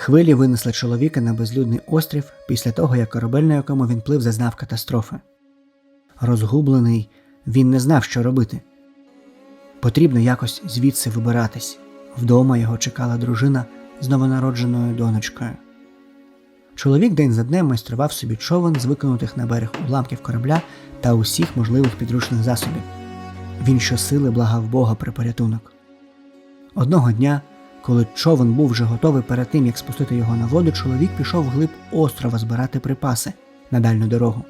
Хвилі винесли чоловіка на безлюдний острів після того, як корабель, на якому він плив, зазнав катастрофи. Розгублений, він не знав, що робити. Потрібно якось звідси вибиратись. Вдома його чекала дружина з новонародженою донечкою. Чоловік день за днем майстрував собі човен з викинутих на берег уламків корабля та усіх можливих підручних засобів. Він щосили благав Бога про порятунок. Одного дня, коли човен був вже готовий перед тим, як спустити його на воду, чоловік пішов вглиб острова збирати припаси на дальню дорогу,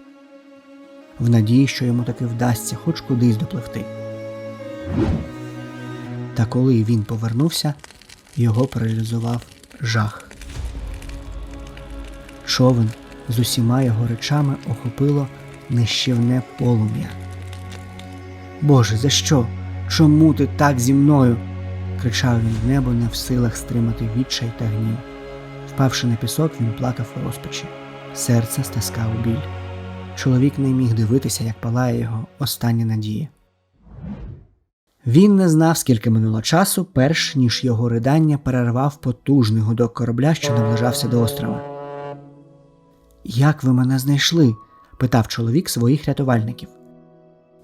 в надії, що йому таки вдасться хоч кудись допливти. Та коли він повернувся, його паралізував жах. Човен з усіма його речами охопило нищівне полум'я. Боже, за що? Чому ти так зі мною? Кричав він в небо, не в силах стримати відчай та гнів. Впавши на пісок, він плакав у розпачі. Серце стискав біль. Чоловік не міг дивитися, як палає його остання надія. Він не знав, скільки минуло часу, перш ніж його ридання перервав потужний гудок корабля, що наближався до острова. Як ви мене знайшли? питав чоловік своїх рятувальників.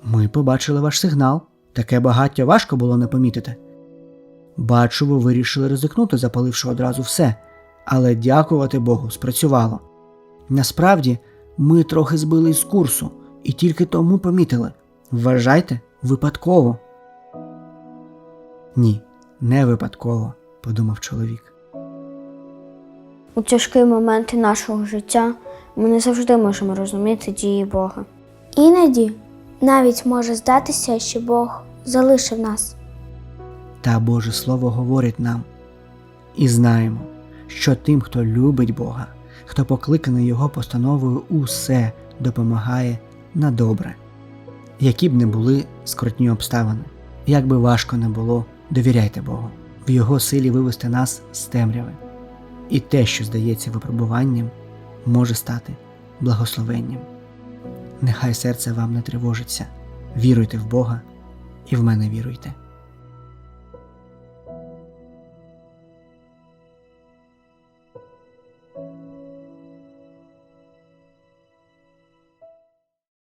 Ми побачили ваш сигнал. Таке багаття важко було не помітити. Бачу, ви вирішили ризикнути, запаливши одразу все, але дякувати Богу, спрацювало. Насправді, ми трохи збили з курсу і тільки тому помітили. Вважайте, випадково. Ні, не випадково, подумав чоловік. У тяжкі моменти нашого життя ми не завжди можемо розуміти дії Бога. Іноді навіть може здатися, що Бог залишив нас. Та Боже Слово говорить нам і знаємо, що тим, хто любить Бога, хто покликаний Його постановою, усе допомагає на добре. Які б не були скрутні обставини, як би важко не було, довіряйте Богу, в Його силі вивести нас з темряви. І те, що здається випробуванням, може стати благословенням. Нехай серце вам не тривожиться. Віруйте в Бога і в мене віруйте.